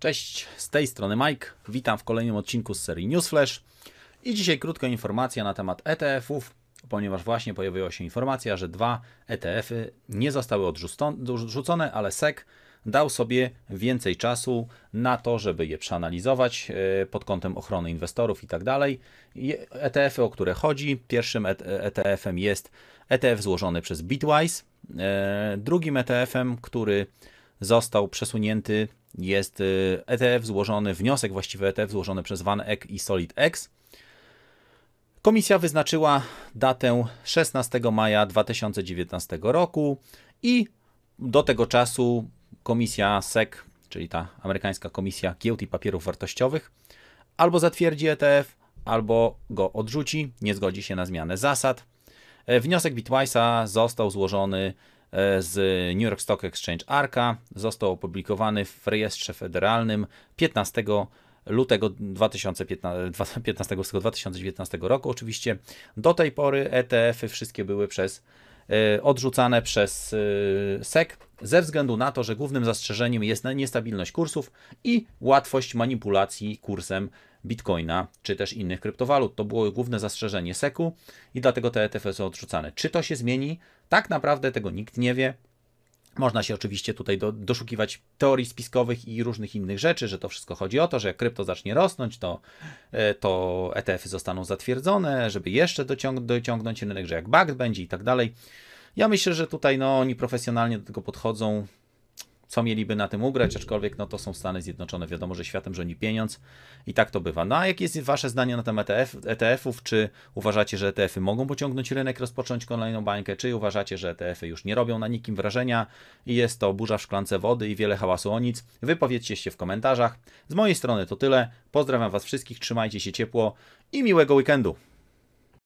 Cześć, z tej strony Mike. Witam w kolejnym odcinku z serii Newsflash. I dzisiaj krótka informacja na temat ETF-ów, ponieważ właśnie pojawiła się informacja, że dwa ETF-y nie zostały odrzucone, ale SEC dał sobie więcej czasu na to, żeby je przeanalizować e, pod kątem ochrony inwestorów i tak dalej. ETF-y, o które chodzi, pierwszym ETF-em jest ETF złożony przez Bitwise, e, drugim ETF-em, który został przesunięty jest ETF złożony, wniosek właściwy ETF złożony przez VanEck i SolidX. Komisja wyznaczyła datę 16 maja 2019 roku i do tego czasu komisja SEC, czyli ta amerykańska komisja giełd i papierów wartościowych, albo zatwierdzi ETF, albo go odrzuci, nie zgodzi się na zmianę zasad. Wniosek Bitwise'a został złożony E, z New York Stock Exchange ARCA. Został opublikowany w rejestrze federalnym 15 lutego 2015, 15 2019 roku. Oczywiście do tej pory ETF-y wszystkie były przez e, odrzucane przez e, SEC ze względu na to, że głównym zastrzeżeniem jest niestabilność kursów i łatwość manipulacji kursem bitcoina czy też innych kryptowalut. To było główne zastrzeżenie SEC-u i dlatego te ETF są odrzucane. Czy to się zmieni? Tak naprawdę tego nikt nie wie. Można się oczywiście tutaj do, doszukiwać teorii spiskowych i różnych innych rzeczy, że to wszystko chodzi o to, że jak krypto zacznie rosnąć, to, e, to ETF-y zostaną zatwierdzone, żeby jeszcze dociąg dociągnąć rynek, że jak BAGD będzie i tak dalej. Ja myślę, że tutaj no, oni profesjonalnie do tego podchodzą co mieliby na tym ugrać, aczkolwiek no to są Stany Zjednoczone, wiadomo, że światem rządzi pieniądz i tak to bywa. No a jakie jest Wasze zdanie na temat ETF, ETF-ów? Czy uważacie, że ETF-y mogą pociągnąć rynek, rozpocząć kolejną bańkę, czy uważacie, że ETF-y już nie robią na nikim wrażenia i jest to burza w szklance wody i wiele hałasu o nic? Wypowiedzcie się w komentarzach. Z mojej strony to tyle. Pozdrawiam Was wszystkich, trzymajcie się ciepło i miłego weekendu.